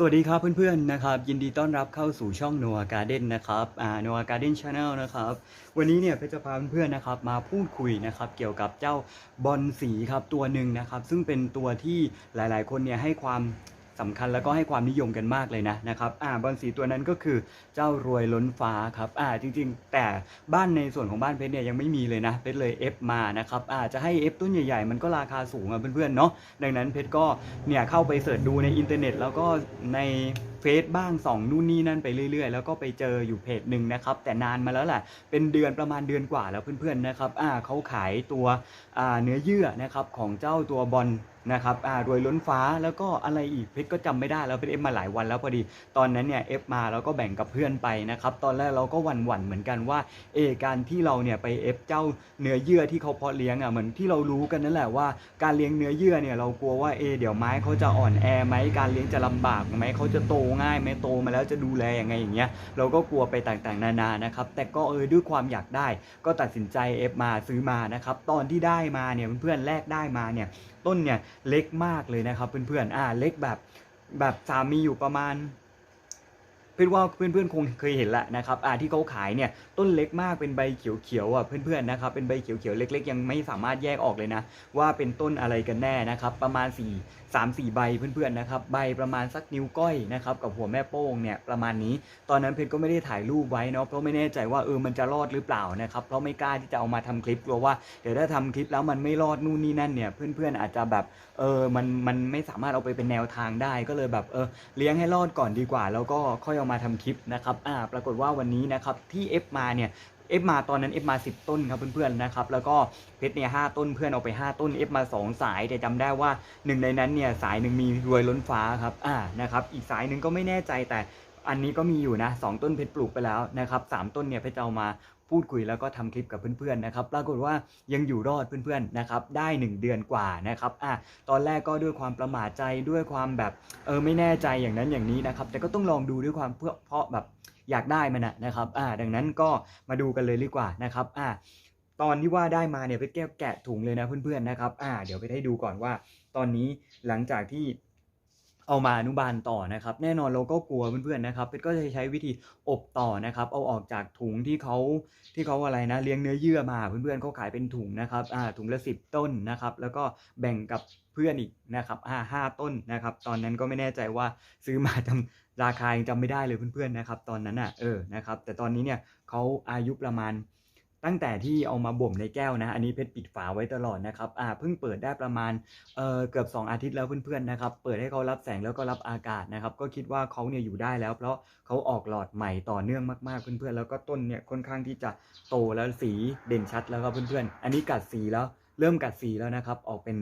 สวัสดีครับเพื่อนๆนะครับ ยินดีต้อนรับเข้าสู่ช่อง Noah Garden นะครับอ่า Noah Garden Channel นะครับ วันนี้เนี่ยเพชรจะพาเพื่อนๆนะครับ มาพูดคุยนะครับเกี่ยวกับเจ้าบอลสีครับตัวหนึ่งนะครับ ซึ่งเป็นตัวที่หลายๆ คนเนี่ยให้ความ สำคัญแล้วก็ให้ความนิยมกันมากเลยนะนะครับอ่าบอลสีตัวนั้นก็คือเจ้ารวยล้นฟ้าครับอ่าจริง ๆ แต่บ้านในส่วนของบ้านเพชรเนี่ยยังไม่มีเลยนะเพชรเลยเอฟมานะครับอ่าจะให้เอฟต้นใหญ่ๆ มันก็ราคาสูงอะเพื่อนๆเนาะดังนั้นเพชรก็เนี่ยเข้าไปเสิร์ชดูในอินเทอร์เน็ต แล้วก็ในเฟซบ้างส่องนู่นนี่นั่นไปเรื่อยๆ แล้วก็ไปเจออยู่เพจหนึ่งนะครับ แต่นานมาแล้วแหละเป็นเดือนประมาณเดือนกว่าแล้วเพื่อนๆนะครับอ่าเขาขายตัวอ่าเนื้อเยื่อนะครับของเจ้าตัวบอล นะครับอ่ารวยล้นฟ้าแล้วก็อะไรอีกเพชรก็จำไม่ได้แล้วเป็นเอฟมาหลายวันแล้วพอดีตอนนั้นเนี่ยเอฟมาแล้วก็แบ่งกับเพื่อนไปนะครับตอนแรกเราก็หวั่นๆเหมือนกันว่าเอการที่เราเนี่ยไปเอฟเจ้าเนื้อเยื่อที่เขาเพาะเลี้ยงอะเหมือนที่เรารู้กันนั่นแหละว่าการเลี้ยงเนื้อเยื่อเนี่ยเรากลัวว่าเอเดี๋ยวไม้เขาจะอ่อนแอไหมการเลี้ยงจะลำบากไหมเขาจะโตง่ายไหมโตมาแล้วจะดูแลยังไงอย่างเงี้ยเราก็กลัวไปต่างๆ นานานะครับแต่ก็เออด้วยความอยากได้ ก็ตัดสินใจเอฟมาซื้อมานะครับตอนที่ได้มาเนี่ยเพื่อนๆแรกได้มาเนี่ย ต้นเนี่ยเล็กมากเลยนะครับเพื่อนๆอ่าเล็กแบบแบบสามีอยู่ประมาณเพื่อนว่าเพื่อนๆคงเคยเห็นแหละนะครับอ่าที่เขาขายเนี่ย ต้นเล็กมากเป็นใบเขียวๆอะเพื่อนๆนะครับเป็นใบเขียวๆเล็ก ๆ ยังไม่สามารถแยกออกเลยนะ ว่าเป็นต้นอะไรกันแน่นะครับ ประมาณ 4 3 4 ใบเพื่อนๆนะครับใบประมาณสักนิ้วก้อยนะครับกับหัวแม่โป้งเนี่ยประมาณนี้ ตอนนั้นเพชรก็ไม่ได้ถ่ายรูปไว้เนาะเพราะไม่แน่ใจว่าเออมันจะรอดหรือเปล่านะครับเพราะไม่กล้าที่จะเอามาทำคลิปกลัวว่าเดี๋ยวถ้าทำคลิปแล้วมันไม่รอดนู่นนี่นั่นเนี่ยเพื่อนๆอาจจะแบบเออมันมันไม่สามารถเอาไปเป็นแนวทางได้ก็เลยแบบเออเลี้ยงให้รอดก่อนดีกว่า แล้วก็ค่อยเอามาทำคลิปนะครับอ่าปรากฏว่าวันนี้นะครับที่เอฟมาเนี่ยเอฟมาตอนนั้นเอฟมา10ต้นครับเพื่อนๆนะครับแล้วก็เพชรเนี่ยหต้นเพื่อนเอาไป5ต้นเอฟมา2สายแต่จำได้ว่าหนึ่งในนั้นเนี่ยสายหนึ่งมีรวยล้นฟ้าครับอ่านะครับอีกสายหนึ่งก็ไม่แน่ใจแต่อันนี้ก็มีอยู่นะสองต้นเพชรปลูกไปแล้วนะครับสามต้นเนี่ยเพชรจเอามาพูดคุยแล้วก็ทำคลิปกับเพื่อนๆนะครับปรากฏว่ายังอยู่รอดเพื่อนๆนะครับได้ 1 เดือนกว่านะครับอะตอนแรกก็ด้วยความประมาทใจด้วยความแบบเออไม่แน่ใจอย่างนั้นอย่างนี้นะครับแต่ก็ต้องลองดูด้วยความเพื่อเพราะแบบ อยากได้มันนะครับอ่าดังนั้นก็มาดูกันเลยดีกว่านะครับอ่าตอนที่ว่าได้มาเนี่ยเพชรแก้วแกะถุงเลยนะเพื่อนๆนะครับอ่าเดี๋ยวไปให้ดูก่อนว่า ตอนนี้หลังจากที่ เอามาอนุบาลต่อนะครับ แน่นอนเราก็กลัวเพื่อนๆนะครับเพชรก็จะใช้วิธีอบต่อนะครับ เอาออกจากถุงที่เขาที่เขาอะไรนะเลี้ยงเนื้อเยื่อมาเพื่อนๆเขาขายเป็นถุงนะครับอ่าถุงละสิบต้นนะครับ แล้วก็แบ่งกับเพื่อนอีกนะครับห้าห้าต้นนะครับ ตอนนั้นก็ไม่แน่ใจว่าซื้อมาจำราคายังจำไม่ได้เลยเพื่อนๆนะครับ ตอนนั้นอะเออนะครับ แต่ตอนนี้เนี่ยเขาอายุประมาณ ตั้งแต่ที่เอามาบ่มในแก้วนะ อันนี้เพชรปิดฝาไว้ตลอดนะครับ อ่า เพิ่งเปิดได้ประมาณ เอ่อ เกือบ 2 อาทิตย์แล้วเพื่อนๆนะครับ เปิดให้เขารับแสงแล้วก็รับอากาศนะครับ ก็คิดว่าเขาเนี่ยอยู่ได้แล้ว เพราะเขาออกหลอดใหม่ต่อเนื่องมากๆเพื่อนๆ แล้วก็ต้นเนี่ยค่อนข้างที่จะโตแล้วสีเด่นชัดแล้วครับเพื่อนๆ อันนี้กัดสีแล้ว เริ่มกัดสีแล้วนะครับ ออกเป็น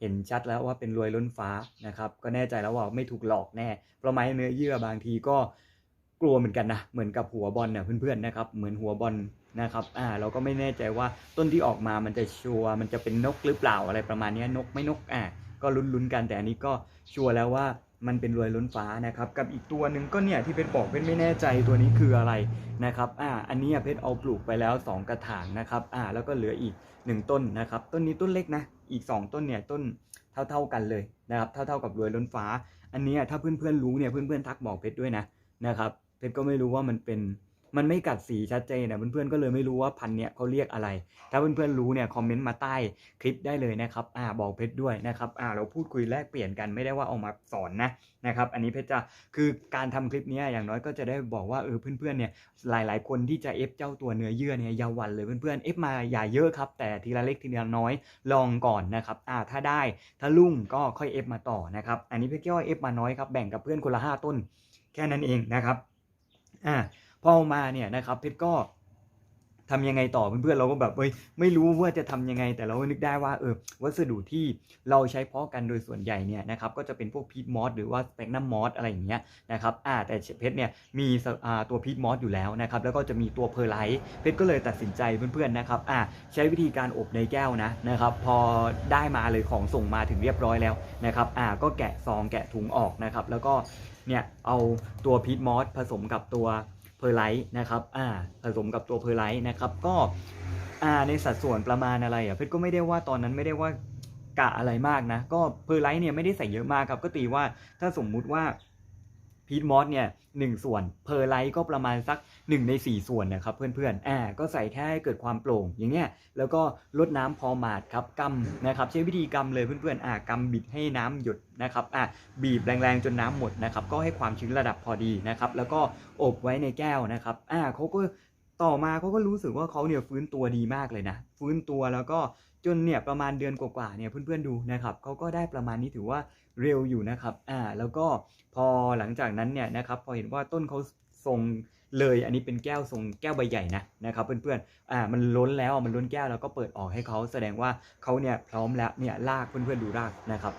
เห็นชัดแล้วว่าเป็นรวยล้นฟ้านะครับ ก็แน่ใจแล้วว่าไม่ถูกหลอกแน่ เพราะไม้เนื้อเยื่อบางทีก็กลัวเหมือนกันนะ เหมือนกับหัวบอลเนี่ยเพื่อนๆนะครับ เหมือนหัวบอล นะครับอ่าเราก็ไม่แน่ใจว่าต้นที่ออกมามันจะชัวร์มันจะเป็นนกหรือเปล่าอะไรประมาณนี้นกไม่นกอ่าก็ลุ้นๆกันแต่อันนี้ก็ชัวร์แล้วว่ามันเป็นรวยล้นฟ้านะครับกับอีกตัวหนึ่งก็เนี่ยที่เพชรบอกเพชรไม่แน่ใจตัวนี้คืออะไรนะครับอ่าอันนี้เพชรเอาปลูกไปแล้ว 2 กระถางนะครับอ่าแล้วก็เหลืออีก 1 ต้นนะครับต้นนี้ต้นเล็กนะอีก 2 ต้นเนี่ยต้นเท่าๆกันเลยนะครับเท่าๆกับรวยล้นฟ้า อันนี้ถ้าเพื่อนๆรู้เนี่ยเพื่อนๆทักบอกเพชรด้วยนะนะครับเพชรก็ไม่รู้ว่ามันเป็น มันไม่กัดสีชัดเจนนะเพื่อนๆก็เลยไม่รู้ว่าพันธุ์เนี้ยเขาเรียกอะไร ถ้าเพื่อนๆรู้เนี่ยคอมเมนต์มาใต้คลิปได้เลยนะครับอ่าบอกเพชรด้วยนะครับอ่าเราพูดคุยแลกเปลี่ยนกันไม่ได้ว่าเอามาสอนนะนะครับอันนี้เพชรจะคือการทำคลิปนี้อย่างน้อยก็จะได้บอกว่าเออเพื่อนๆเนี่ยหลายๆ คนที่จะเอฟเจ้าตัวเนื้อเยื่อเนี่ยยาหวันเลยเพื่อนๆเอฟมาอย่าเยอะครับ แต่ทีละเล็กทีละน้อยลองก่อนนะครับอ่าถ้าได้ถ้าลุ่งก็ค่อยเอฟมาต่อนะครับอันนี้เพชรก็เอฟมาน้อยครับแบ่งกับเพื่อนคนละห้าต้น แค่นั้นเองนะครับอ่า พอมาเนี่ยนะครับเพชรก็ทำยังไงต่อเพื่อนๆเราก็แบบเฮ้ยไม่รู้ว่าจะทำยังไง แต่เราก็นึกได้ว่าเออวัสดุที่เราใช้เพาะกันโดยส่วนใหญ่เนี่ยนะครับก็จะเป็นพวกพีทมอสหรือว่าสเปกนัมมอสอะไรอย่างเงี้ยนะครับอ่าแต่เพชรเนี่ยมีอ่าตัวพีทมอสอยู่แล้วนะครับแล้วก็จะมีตัวเพอร์ไลท์เพชรก็เลยตัดสินใจเพื่อนๆนะครับอ่าใช้วิธีการอบในแก้วนะนะครับพอได้มาเลยของส่งมาถึงเรียบร้อยแล้วนะครับอ่าก็แกะซองแกะถุงออกนะครับแล้วก็เนี่ยเอาตัวพีทมอสผสมกับตัว เพอร์ไลท์นะครับอ่าผสมกับตัวเพอร์ไลท์นะครับก็อ่าในสัดส่วนประมาณอะไรอะเพชรก็ไม่ได้ว่าตอนนั้นไม่ได้ว่ากะอะไรมากนะ ก็เพอร์ไลท์เนี่ยไม่ได้ใส่เยอะมากครับก็ตีว่าถ้าสมมุติว่า พีทมอสเนี่ยหนึ่งส่วนเพอร์ไลท์ก็ประมาณสัก 1 ใน 4 ส่วนนะครับเพื่อนๆอ่าก็ใส่แค่ให้เกิดความโปร่งอย่างเงี้ยแล้วก็ลดน้ำพอหมาดครับกำนะครับใช้วิธีกำเลยเพื่อนๆอ่ากำบิดให้น้ำหยดนะครับอ่าบีบแรงๆจนน้ำหมดนะครับก็ให้ความชื้นระดับพอดีนะครับแล้วก็อบไว้ในแก้วนะครับอ่าเขาก็ต่อมาเขาก็รู้สึกว่าเขาเนี่ยฟื้นตัวดีมากเลยนะ ฟื้นตัวแล้วก็ จนเนี่ยประมาณเดือนกว่าๆเนี่ยเพื่อนๆดูนะครับเขาก็ได้ประมาณนี้ถือว่าเร็วอยู่นะครับอ่าแล้วก็พอหลังจากนั้นเนี่ยนะครับพอเห็นว่าต้นเขาทรงเลยอันนี้เป็นแก้วทรงแก้วใบใหญ่นะนะครับเพื่อนๆอ่ามันล้นแล้วมันล้นแก้วแล้วก็เปิดออกให้เขาแสดงว่าเขาเนี่ยพร้อมแล้วเนี่ยลากเพื่อนๆดูรากนะครับ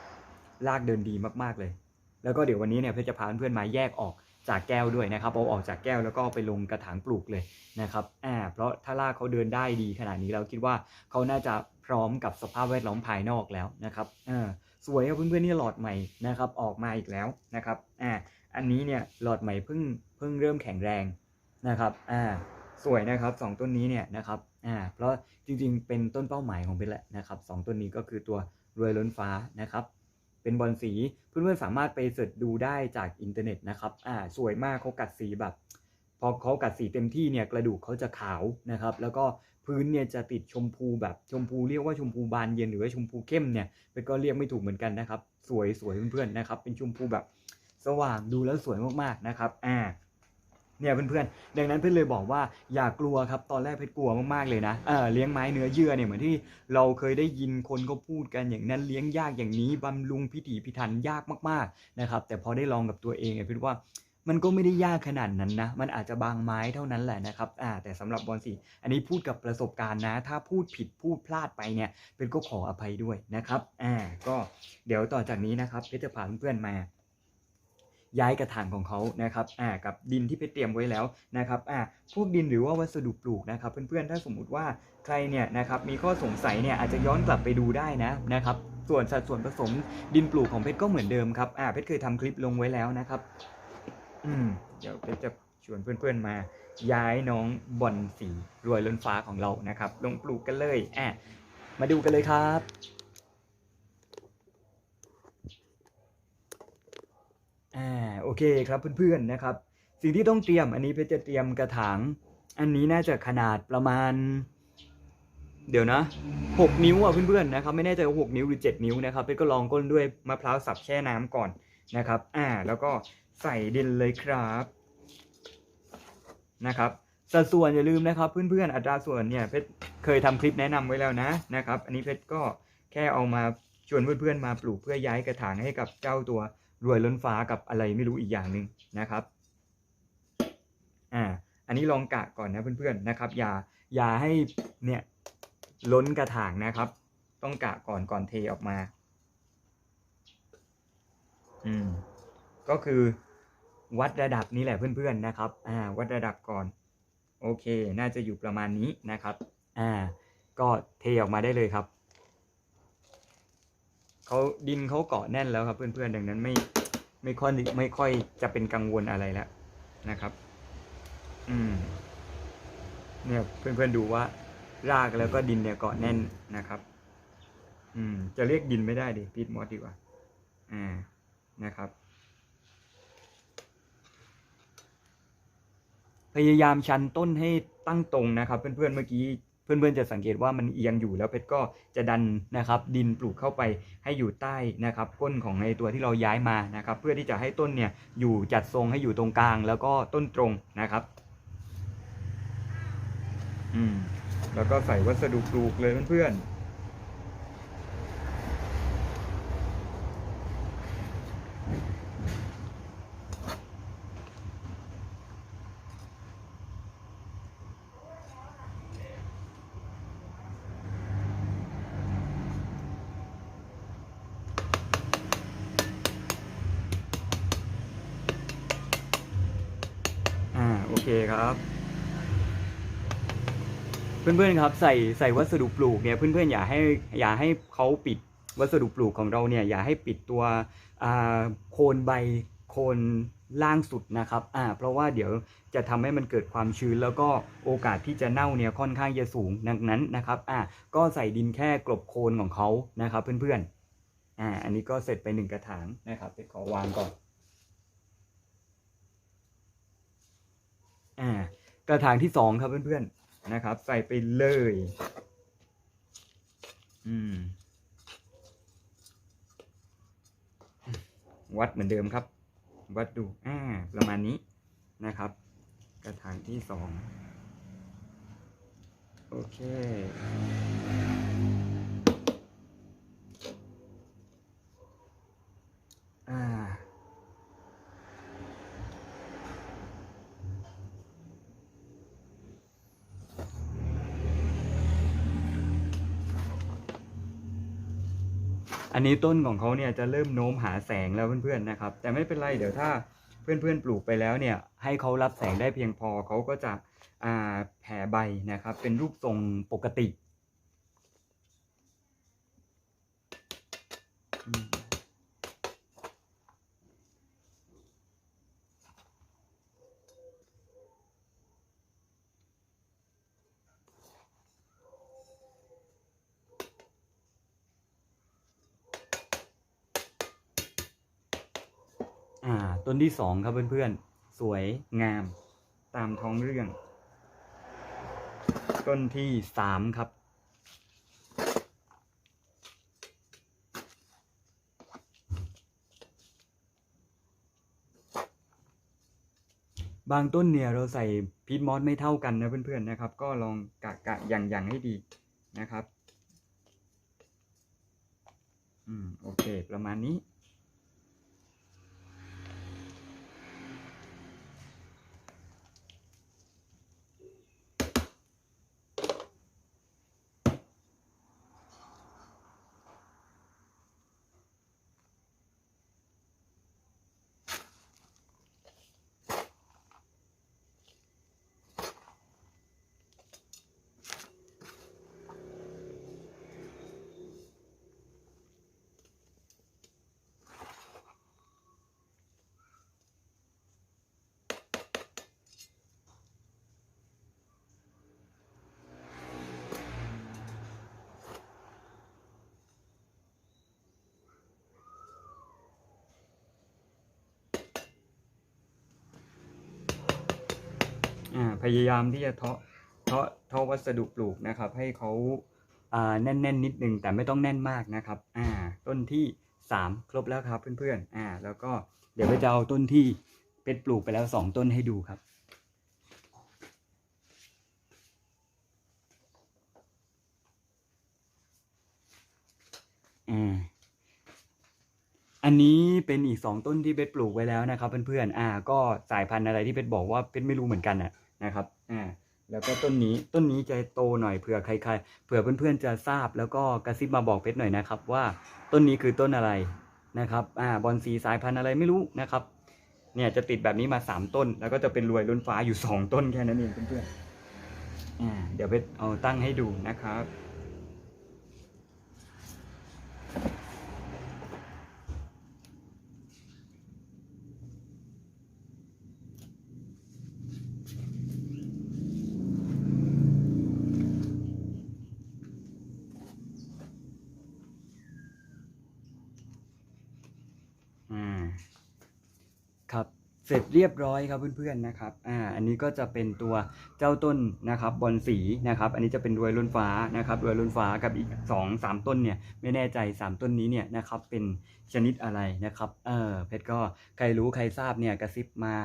ลากเดินดีมากๆเลย แล้วก็เดี๋ยววันนี้เนี่ยเพชรจะพาเพื่อนๆมาแยกออกจากแก้วด้วยนะครับเอาออกจากแก้วแล้วก็ไปลงกระถางปลูกเลยนะครับอ่าเพราะถ้าลากเขาเดินได้ดีขนาดนี้เราคิดว่าเขาน่าจะ ร้อมกับสภาพแวดล้อมภายนอกแล้วนะครับอ่าสวยครับเพื่อนๆนี่หลอดใหม่นะครับออกมาอีกแล้วนะครับอ่าอันนี้เนี่ยหลอดใหม่เพิ่งเพิ่งเริ่มแข็งแรงนะครับอ่าสวยนะครับสองต้นนี้เนี่ยนะครับอ่าเพราะจริงๆ เป็นต้นเป้าหมายของเพชรแหละนะครับสองต้นนี้ก็คือตัวรวยล้นฟ้านะครับเป็นบอลสีเพื่อนๆสามารถไปเสิร์ชดูได้จากอินเทอร์เน็ตนะครับอ่าสวยมากเขากัดสีแบบ พอเขากัดสีเต็มที่เนี่ยกระดูกเขาจะขาวนะครับ แล้วก็ พื้นเนี่ยจะติดชมพูแบบชมพูเรียกว่าชมพูบานเย็นหรือว่าชมพูเข้มเนี่ยเป็นก็เรียกไม่ถูกเหมือนกันนะครับ สวยสวยเพื่อนๆนะครับ เป็นชมพูแบบสว่างดูแล้วสวยมากๆนะครับอ่าเนี่ยเพื่อนๆ ดังนั้นเพื่อนเลยบอกว่าอย่ากลัวครับ ตอนแรกเพชรกลัวมากๆเลยนะ เออเลี้ยงไม้เนื้อเยื่อเนี่ยเหมือนที่เราเคยได้ยินคนก็พูดกันอย่างนั้นเลี้ยงยากอย่างนี้บำรุงพิถีพิถันยากมากๆนะครับ แต่พอได้ลองกับตัวเองเนี่ยเพชรว่า มันก็ไม่ได้ยากขนาดนั้นนะ มันอาจจะบางไม้เท่านั้นแหละนะครับ อ่า แต่สำหรับบอลสีอันนี้พูดกับประสบการณ์นะ ถ้าพูดผิดพูดพลาดไปเนี่ย เป็นก็ขออภัยด้วยนะครับ อ่า ก็เดี๋ยวต่อจากนี้นะครับ เพชรจะพาเพื่อนๆมา ย้ายกระถางของเขานะครับ อ่า กับดินที่เพชรเตรียมไว้แล้วนะครับ อ่า พวกดินหรือว่าวัสดุปลูกนะครับ เพื่อนๆ ถ้าสมมุติว่าใครเนี่ยนะครับ มีข้อสงสัยเนี่ยอาจจะย้อนกลับไปดูได้นะนะครับ ส่วนสัดส่วนผสมดินปลูกของเพชรก็เหมือนเดิมครับ อ่า เพชรเคยทำคลิปลงไว้แล้วนะครับ อืม เดี๋ยวเพชรจะชวนเพื่อนๆมา ย้ายน้องบอลสีรวยล้นฟ้าของเรานะครับ ลงปลูกกันเลยอะมาดูกันเลยครับ อ่า โอเคครับเพื่อนๆนะครับ สิ่งที่ต้องเตรียมอันนี้เพชรจะเตรียมกระถาง อันนี้น่าจะขนาดประมาณ เดี๋ยวนะ6นิ้วอะเพื่อนๆนะครับ ไม่แน่ใจว่า6นิ้วหรือ7นิ้วนะครับเพชรก็ลองก้นด้วยมะพร้าวสับแช่น้ำก่อนนะครับ อ่า แล้วก็ ใส่ดินเลยครับนะครับสัดส่วนอย่าลืมนะครับเพื่อนๆอัตราส่วนเนี่ยเพชรเคยทำคลิปแนะนำไว้แล้วนะนะครับ อันนี้เพชรก็แค่เอามาชวนเพื่อนๆมาปลูกเพื่อย้ายกระถางให้กับเจ้าตัวรวยล้นฟ้ากับอะไรไม่รู้อีกอย่างหนึ่งนะครับอ่าอันนี้ลองกะก่อนนะเพื่อนๆนะครับ อย่าอย่าให้เนี่ยล้นกระถางนะครับ ต้องกะก่อนก่อนเทออกมา อืมก็คือ วัดระดับนี้แหละเพื่อนๆนะครับ อ่า วัดระดับก่อน โอเค น่าจะอยู่ประมาณนี้นะครับ อ่า ก็เทออกมาได้เลยครับ เขาดินเขาเกาะแน่นแล้วครับ เพื่อนๆ ดังนั้นไม่ไม่ค่อยไม่ค่อยจะเป็นกังวลอะไรแล้วนะครับ อืม เนี่ยเพื่อนๆดูว่ารากแล้วก็ดินเนี่ยเกาะแน่นนะครับ อืม จะเรียกดินไม่ได้ดิพีทมอสดีกว่า อ่า นะครับ พยายามชันต้นให้ตั้งตรงนะครับ เพื่อนๆเมื่อกี้เพื่อนๆจะสังเกตว่ามันเอียงอยู่แล้วเพชรก็จะดันนะครับ ดินปลูกเข้าไปให้อยู่ใต้นะครับก้นของในตัวที่เราย้ายมานะครับ เพื่อที่จะให้ต้นเนี่ยอยู่จัดทรงให้อยู่ตรงกลาง แล้วก็ต้นตรงนะครับอืมแล้วก็ใส่วัสดุปลูกเลยเพื่อนๆ เคครับ เพื่อนๆครับใส่ใส่วัสดุปลูกเนี่ยเพื่อนๆอย่าให้อย่าให้เขาปิดวัสดุปลูกของเราเนี่ยอย่าให้ปิดตัวโคนใบโคนล่างสุดนะครับอ่าเพราะว่าเดี๋ยวจะทำให้มันเกิดความชื้น แล้วก็โอกาสที่จะเน่าเนี่ยค่อนข้างจะสูงดังนั้นนะครับอ่าก็ใส่ดินแค่กลบโคนของเขานะครับเพื่อนๆอ่าอันนี้ก็เสร็จไปหนึ่งกระถางนะครับเดี๋ยวขอวางก่อน อ่ากระถางที่สองครับเพื่อนๆนะครับ ใส่ไปเลย อืม วัดเหมือนเดิมครับ วัดดูอ่าประมาณนี้นะครับ กระถางที่สองโอเค อ่า อันนี้ต้นของเขาเนี่ยจะเริ่มโน้มหาแสงแล้วเพื่อนๆนะครับ แต่ไม่เป็นไรเดี๋ยวถ้าเพื่อนๆปลูกไปแล้วเนี่ยให้เขารับแสงได้เพียงพอเขาก็จะแผ่ใบนะครับ เป็นรูปทรงปกติ ต้นที่สองครับเพื่อนๆ สวยงาม ตามท้องเรื่อง ต้นที่สามครับ บางต้นเนี่ยเราใส่พีทมอสไม่เท่ากันนะเพื่อนๆนะครับ ก็ลองกะกะอย่างอย่างให้ดีนะครับ อืม โอเค ประมาณนี้ พยายามที่จะเทาะเทาะเทาะวัสดุปลูกนะครับ ให้เขาอ่าแน่นๆนนิดนึงแต่ไม่ต้องแน่นมากนะครับอ่าต้นที่สามครบแล้วครับเพื่อนๆอ่าแล้วก็เดี๋ยวไปจะเอาต้นที่เป็ดปลูกไปแล้วสองต้นให้ดูครับอ่าอันนี้ เป็นอีกสองต้นที่เพชรปลูกไว้แล้วนะครับ เพื่อนๆ อ่า ก็สายพันธุ์อะไรที่เพชรบอกว่าเพชรไม่รู้เหมือนกันนะนะครับ อ่า แล้วก็ต้นนี้ ต้นนี้จะโตหน่อยเผื่อใครๆ เผื่อเพื่อนๆจะทราบแล้วก็กระซิบมาบอกเพชรหน่อยนะครับ ว่าต้นนี้คือต้นอะไรนะครับ อ่า บอนซีสายพันธุ์อะไรไม่รู้นะครับ เนี่ยจะติดแบบนี้มาสามต้น แล้วก็จะเป็นรวยล้นฟ้าอยู่สองต้นแค่นั้นเองเพื่อนๆ อ่า เดี๋ยวเพชรเอาตั้งให้ดูนะครับ อ่าครับ เรียบร้อยครับเพื่อนๆนะครับ อ่า อันนี้ก็จะเป็นตัวเจ้าต้นนะครับบอลสีนะครับ อันนี้จะเป็นรวยล้นฟ้านะครับรวยล้นฟ้ากับอีกสองสามต้นเนี่ยไม่แน่ใจสามต้นนี้เนี่ยนะครับเป็นชนิดอะไรนะครับ เออเพชรก็ใครรู้ใครทราบเนี่ยกระซิบมา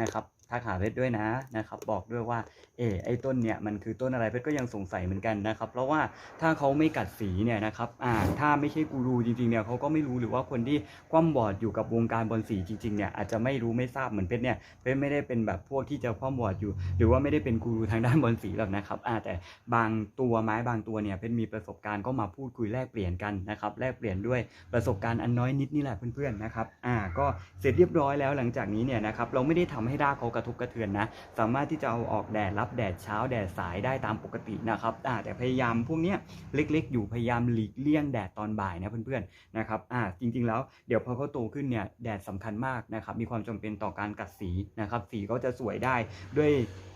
นะครับ ทักหาเพชรด้วยนะนะครับบอกด้วยว่าเออไอ้ต้นเนี่ยมันคือต้นอะไรเพชรก็ยังสงสัยเหมือนกันนะครับ เพราะว่าถ้าเขาไม่กัดสีเนี่ยนะครับอ่าถ้าไม่ใช่กูรูจริงๆเนี่ยเขาก็ไม่รู้หรือว่าคนที่คว่ำบอดอยู่กับวงการบอลสีจริงๆเนี่ยอาจจะไม่รู้ไม่ทราบเหมือนเพชรเนี่ยเพชรไม่ได้เป็นแบบพวกที่จะคว่ำบอดอยู่ หรือว่าไม่ได้เป็นกูรูทางด้านบอลสีหรอกนะครับอ่าแต่บางตัวไม้บางตัวเนี่ยเพชรมีประสบการณ์ก็มาพูดคุยแลกเปลี่ยนกันนะครับแลกเปลี่ยนด้วยประสบการณ์อันน้อยนิดนี่แหละเพื่อนๆนะครับอ่าก็เสร็จเรียบร้อยแล้วหลังจากนี้เนี่ยนะครับเราไม่ได้ทำให้รากเขากระทบกระเทือนนะ สามารถที่จะเอาออกแดดรับแดดเช้าแดดสายได้ตามปกตินะครับแต่พยายามพวกเนี้ยเล็กๆ อยู่พยายามหลีกเลี่ยงแดดตอนบ่ายนะเพื่อนๆนะครับจริงๆแล้วเดี๋ยวพอเขาโตขึ้นเนี่ยแดดสำคัญมากนะครับมีความจำเป็นต่อการกัดสีนะครับสีก็จะสวยได้ด้วย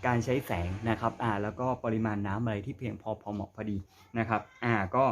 การใช้แสงนะครับแล้วก็ปริมาณน้ำอะไรที่เพียงพอพอเหมาะพอดีนะครับก็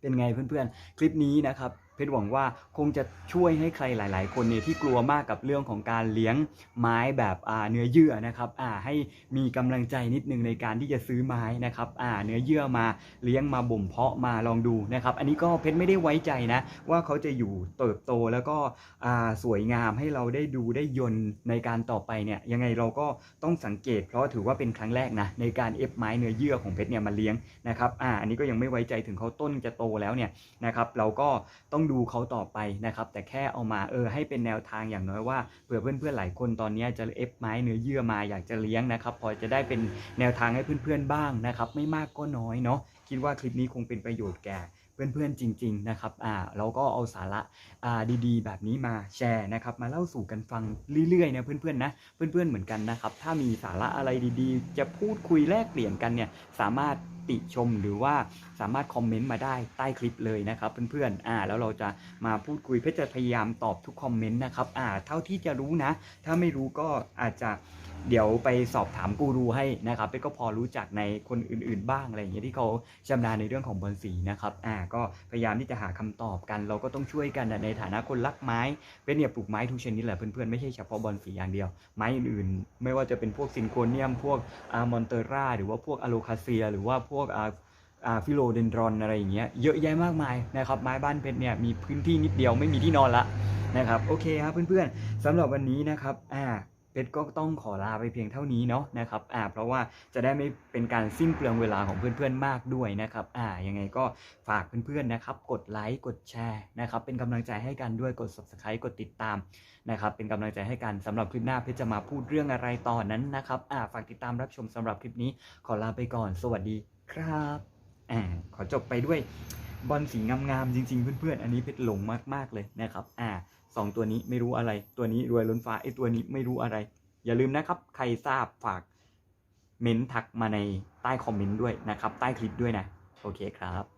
เป็นไงเพื่อนๆ คลิปนี้นะครับ เพชรหวังว่าคงจะช่วยให้ใครหลาย ๆ คนเนี่ยที่กลัวมากกับเรื่องของการเลี้ยงไม้แบบอ่าเนื้อเยื่อนะครับอ่าให้มีกำลังใจนิดนึงในการที่จะซื้อไม้นะครับอ่าเนื้อเยื่อมาเลี้ยงมาบ่มเพาะมาลองดูนะครับ อันนี้ก็เพชรไม่ได้ไว้ใจนะว่าเขาจะอยู่เติบโตแล้วก็อ่าสวยงามให้เราได้ดูได้ยนในการต่อไปเนี่ยยังไงเราก็ต้องสังเกต เพราะถือว่าเป็นครั้งแรกนะในการเอฟไม้เนื้อเยื่อของเพชรเนี่ยมาเลี้ยงนะครับอ่าอันนี้ก็ยังไม่ไว้ใจถึงเขาต้นจะโตแล้วเนี่ยนะครับเราก็ต้องดูเขาต่อไปนะครับ แต่แค่เอามาเออให้เป็นแนวทางอย่างน้อยว่าเผื่อเพื่อนๆหลายคนตอนนี้จะเอฟไม้เนื้อเยื่อมาอยากจะเลี้ยงนะครับ พอจะได้เป็นแนวทางให้เพื่อนๆบ้างนะครับ ไม่มากก็น้อยเนาะคิดว่าคลิปนี้คงเป็นประโยชน์แก่เพื่อนๆจริง ๆนะครับ อ่า เราก็เอาสาระ อ่า ดีๆ แบบนี้มาแชร์นะครับ มาเล่าสู่กันฟังเรื่อยๆนะเพื่อนๆนะ เพื่อนๆเหมือนกันนะครับ ถ้ามีสาระอะไรดีๆ จะพูดคุยแลกเปลี่ยนกันเนี่ย สามารถ ติชมหรือว่าสามารถคอมเมนต์มาได้ใต้คลิปเลยนะครับเพื่อนๆอ่าแล้วเราจะมาพูดคุยเพื่อจะพยายามตอบทุกคอมเมนต์นะครับอ่าเท่าที่จะรู้นะ ถ้าไม่รู้ก็อาจจะ เดี๋ยวไปสอบถามกูรูให้นะครับเป๊กก็พอรู้จักในคนอื่นๆบ้างอะไรอย่างเงี้ยที่เขาชำนาญในเรื่องของบอลสีนะครับอ่าก็พยายามที่จะหาคำตอบกัน เราก็ต้องช่วยกันในฐานะคนรักไม้เป็นเนี่ยปลูกไม้ทุกชนิดแหละเพื่อนๆไม่ใช่เฉพาะบอลสีอย่างเดียว ไม้อื่นๆ ไม่ว่าจะเป็นพวกซินโคเนียม พวกอามอนเตอร่าหรือว่าพวกอะโลคาเซีย หรือว่าพวกอาอ่าฟิโลเดนดรอนอะไรอย่างเงี้ยเยอะแยะมากมายนะครับไม้บ้านเพชรเนี่ยมีพื้นที่นิดเดียวไม่มีที่นอนละนะครับโอเคครับเพื่อนๆสำหรับวันนี้นะครับอ่า ชรก็ต้องขอลาไปเพียงเท่านี้เนาะนะครับอ่าเพราะว่าจะได้ไม่เป็นการสิ้นเปลืองเวลาของเพื่อนๆมากด้วยนะครับอ่ายังไงก็ฝากเพื่อนๆนะครับ กดไลค์กดแชร์นะครับเป็นกำลังใจให้กันด้วยกด subscribe กดติดตามนะครับเป็นกำลังใจให้กันสำหรับคลิปหน้าเพชรจะมาพูดเรื่องอะไรตอนนั้นนะครับอ่าฝากติดตามรับชมสำหรับคลิปนี้ขอลาไปก่อน สวัสดีครับอ่าขอจบไปด้วยบอลสีงามๆจริง ๆ เพื่อนๆ อันนี้เพชรหลงมากๆเลยนะครับอ่า สองตัวนี้ไม่รู้อะไร ตัวนี้รวยล้นฟ้าไอ้ตัวนี้ไม่รู้อะไร อย่าลืมนะครับ ใครทราบฝากเม้นทักมาในใต้คอมเมนต์ด้วยนะครับ ใต้คลิปด้วยนะ โอเคครับ